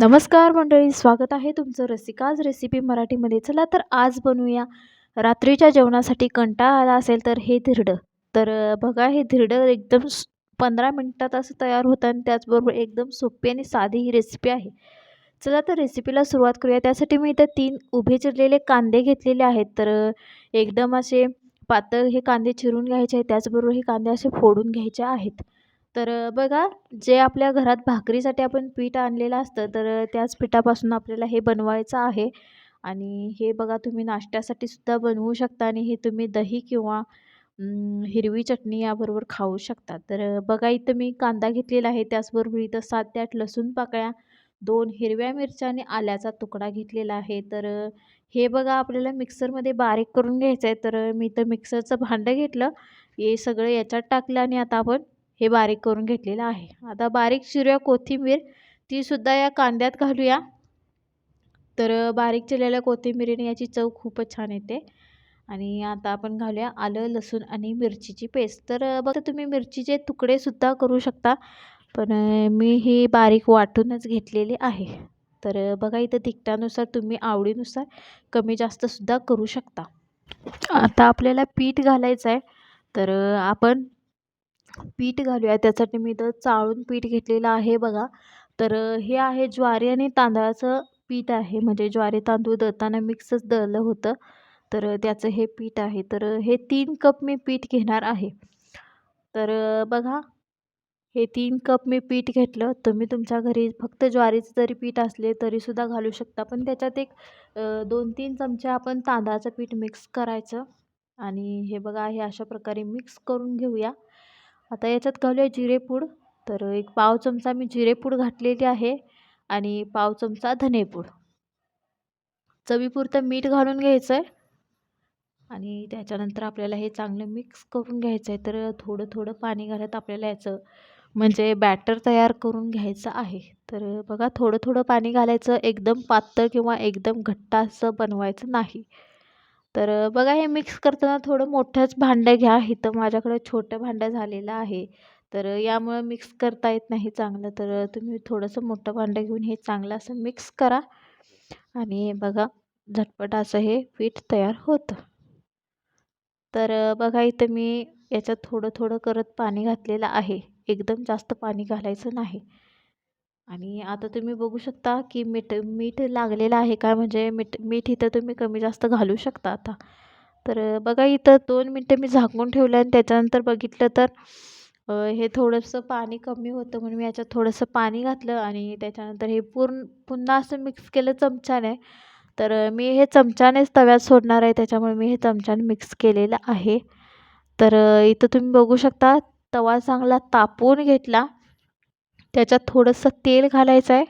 नमस्कार मंडळी स्वागत आहे तुमचं रसिकाज रेसिपी मराठीमध्ये. चला तर आज बनवूया. रात्रीच्या जेवणासाठी कंटाळा आला असेल तर हे धिरडं. तर बघा हे धिरडं एकदम पंधरा मिनटात असं तयार होतं आणि त्याचबरोबर एकदम सोपी आणि साधी ही रेसिपी आहे. चला तर रेसिपीला सुरुवात करूया. त्यासाठी मी इथं तीन उभे चिरलेले कांदे घेतलेले आहेत. तर एकदम असे पातळ हे कांदे चिरून घ्यायचे आहेत. त्याचबरोबर हे कांदे असे फोडून घ्यायचे आहेत. तर बघा जे आपल्या घरात भाकरीसाठी आपण पीठ आणलेलं असतं तर त्याच पिठापासून आपल्याला हे बनवायचं आहे. आणि हे बघा तुम्ही नाश्त्यासाठी सुद्धा बनवू शकता आणि हे तुम्ही दही किंवा हिरवी चटणी याबरोबर खाऊ शकता. तर बघा इथं मी कांदा घेतलेला आहे त्याचबरोबर इथं सात ते आठ लसूण पाकळ्या दोन हिरव्या मिरच्या आणि आल्याचा तुकडा घेतलेला आहे. तर हे बघा आपल्याला मिक्सरमध्ये बारीक करून घ्यायचं आहे तर मी इथं मिक्सरचं भांडं घेतलं. हे सगळं याच्यात टाकलं आणि आता आपण हे बारीक करून घेतलेलं आहे. आता बारीक चिरूया कोथिंबीर तीसुद्धा या कांद्यात घालूया. तर बारीक चिरलेल्या कोथिंबीरीने याची चव खूपच छान येते. आणि आता आपण घालूया आलं लसूण आणि मिरचीची पेस्ट. तर बघा तुम्ही मिरचीचे तुकडेसुद्धा करू शकता. पण मी ही बारीक वाटूनच घेतलेली आहे. तर बघा इथं तिखटानुसार तुम्ही आवडीनुसार कमी जास्तसुद्धा करू शकता. आता आपल्याला पीठ घालायचं आहे तर आपण पीठ घालूया. त्यासाठी मी इथं चाळून पीठ घेतलेलं आहे बघा. तर हे आहे ज्वारी आणि तांदळाचं पीठ आहे. म्हणजे ज्वारी तांदूळ दळताना मिक्सच दळलं होतं. तर त्याचं हे पीठ आहे. तर हे तीन कप मी पीठ घेणार आहे. तर बघा. हे तीन कप मी पीठ घेतलं. तुम्ही तुमच्या घरी फक्त ज्वारीचं जरी पीठ असले तरीसुद्धा घालू शकता. पण त्याच्यात एक दोन तीन चमचे आपण तांदळाचं पीठ मिक्स करायचं. आणि हे बघा हे अशा प्रकारे मिक्स करून घेऊया. आता याच्यात घालूया जिरेपूड तर एक पाव चमचा मी जिरेपूड घातलेली आहे आणि पाव चमचा धनेपूड चवीपुरतं मीठ घालून घ्यायचं आहे आणि त्याच्यानंतर आपल्याला हे चांगलं मिक्स करून घ्यायचं आहे तर थोडं थोडं पाणी घालत आपल्याला याचं म्हणजे बॅटर तयार करून घ्यायचं आहे. तर बघा थोडं थोडं पाणी घालायचं. एकदम पातळ किंवा एकदम घट्ट असं बनवायचं नाही. तर बघा हे मिक्स करताना थोडं मोठंच भांडं घ्या. इथं माझ्याकडे छोटं भांडं झालेलं आहे. तर यामुळं मिक्स करता येत नाही चांगलं. तर तुम्ही थोडंसं मोठं भांडं घेऊन हे चांगलं असं मिक्स करा. आणि बघा झटपट असं हे पीठ तयार होतं. तर बघा इथं मी याच्यात थोडं थोडं करत पाणी घातलेलं आहे. एकदम जास्त पाणी घालायचं नाही. आणि आता तुम्ही बघू शकता की मीठ मीठ लागलेलं आहे का? म्हणजे मीठ मीठ इथं तुम्ही कमी जास्त घालू शकता आता. तर बघा इथं दोन मिनटं मी झाकून ठेवलं आणि त्याच्यानंतर बघितलं तर हे थोडंसं पाणी कमी होतं म्हणून मी याच्यात थोडंसं पाणी घातलं आणि त्याच्यानंतर हे पूर्ण पुन्हा असं मिक्स केलं चमच्याने. तर मी हे चमच्यानेच तव्यात सोडणार आहे त्याच्यामुळे मी हे चमच्याने मिक्स केलेलं आहे. तर इथं तुम्ही बघू शकता तवा चांगला तापवून घेतला. त्याच्यात थोडंसं तेल घालायचं आहे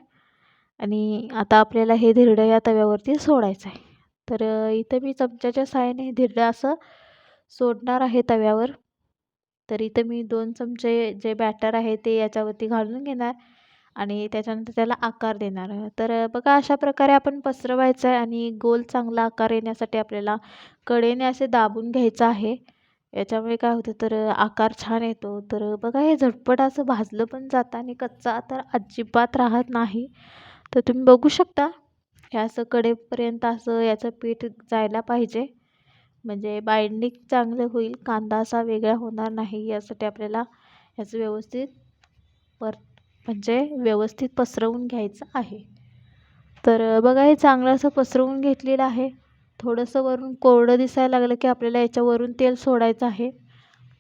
आणि आता आपल्याला हे धिरडं या तव्यावरती सोडायचं आहे तर इथं मी चमच्याच्या साहाय्याने हे धिरडं असं सोडणार आहे तव्यावर. तर इथं मी दोन चमचे जे बॅटर आहे ते याच्यावरती घालून घेणार आणि त्याच्यानंतर त्याला आकार देणार. आहे तर बघा अशा प्रकारे आपण पसरवायचं आहे आणि गोल चांगला आकार येण्यासाठी आपल्याला कडेने असे दाबून घ्यायचं आहे. याच्यामुळे काय होतं तर आकार छान येतो. तर बघा हे झटपट असं भाजलं पण जातं आणि कच्चा तर अजिबात राहत नाही. तर तुम्ही बघू शकता हे असं कडेपर्यंत असं याचं पीठ जायला पाहिजे. म्हणजे बाइंडिंग चांगलं होईल कांदा असा वेगळा होणार नाही यासाठी आपल्याला याचं व्यवस्थित पर म्हणजे व्यवस्थित पसरवून घ्यायचं आहे. तर बघा हे चांगलं असं पसरवून घेतलेलं आहे. थोडंसं वरून कोरडं दिसायला लागलं की आपल्याला याच्यावरून तेल सोडायचं आहे.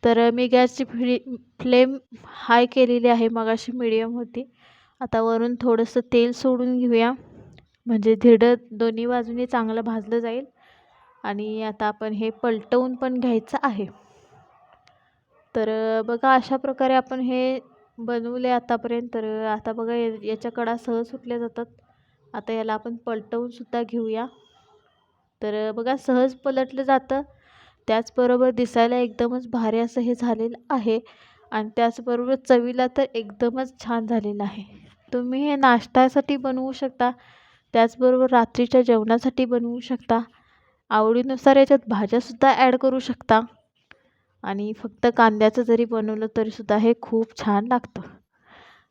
तर मी गॅसची फ्री फ्लेम हाय केलेली आहे मगाशी मिडियम होती. आता वरून थोडंसं तेल सोडून घेऊया. म्हणजे धिडं दोन्ही बाजूने चांगलं भाजलं जाईल. आणि आता आपण हे पलटवून पण घ्यायचं आहे. तर बघा अशा प्रकारे आपण हे बनवले आतापर्यंत. तर आता बघा या याच्या कडा सहज सुटल्या जातात. आता याला आपण पलटवूनसुद्धा घेऊया. तर बघा सहज पलटलं जातं. त्याचबरोबर दिसायला एकदमच भारी असं हे झालेलं आहे आणि त्याचबरोबर चवीला तर एकदमच छान झालेलं आहे. तुम्ही हे नाश्त्यासाठी बनवू शकता त्याचबरोबर रात्रीच्या जेवणासाठी बनवू शकता आवडीनुसार याच्यात भाज्यासुद्धा ॲड करू शकता आणि फक्त कांद्याचं जरी बनवलं तरीसुद्धा हे खूप छान लागतं.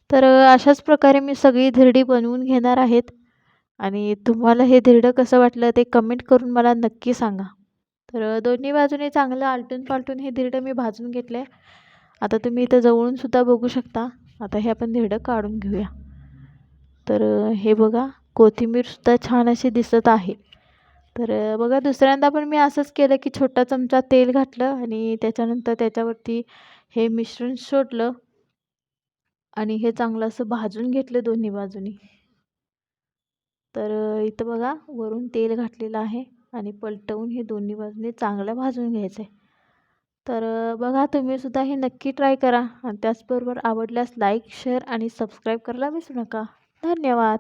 तर अशाच प्रकारे मी सगळी धिरडी बनवून घेणार आहेत. आणि तुम्हाला हे धिरडं कसं वाटलं ते कमेंट करून मला नक्की सांगा. तर दोन्ही बाजूने चांगलं आलटून पालटून हे धिरडं मी भाजून घेतलं. आहे आता तुम्ही इथं जवळूनसुद्धा बघू शकता. आता हे आपण धिरडं काढून घेऊया. तर हे बघा कोथिंबीरसुद्धा छान अशी दिसत आहे. तर बघा दुसऱ्यांदा पण मी असंच केलं की छोटा चमचा तेल घातलं आणि त्याच्यानंतर त्याच्यावरती हे मिश्रण सोडलं. आणि हे चांगलं असं भाजून घेतलं दोन्ही बाजूनी. तर इथं बघा वरून तेल घातलेलं आहे आणि पलटवून हे दोन्ही बाजूने चांगलं भाजून घ्यायचं आहे तर बघा तुम्हीसुद्धा हे नक्की ट्राय करा आणि त्याचबरोबर आवडल्यास लाईक शेअर आणि सबस्क्राईब करायला विसरू नका. धन्यवाद!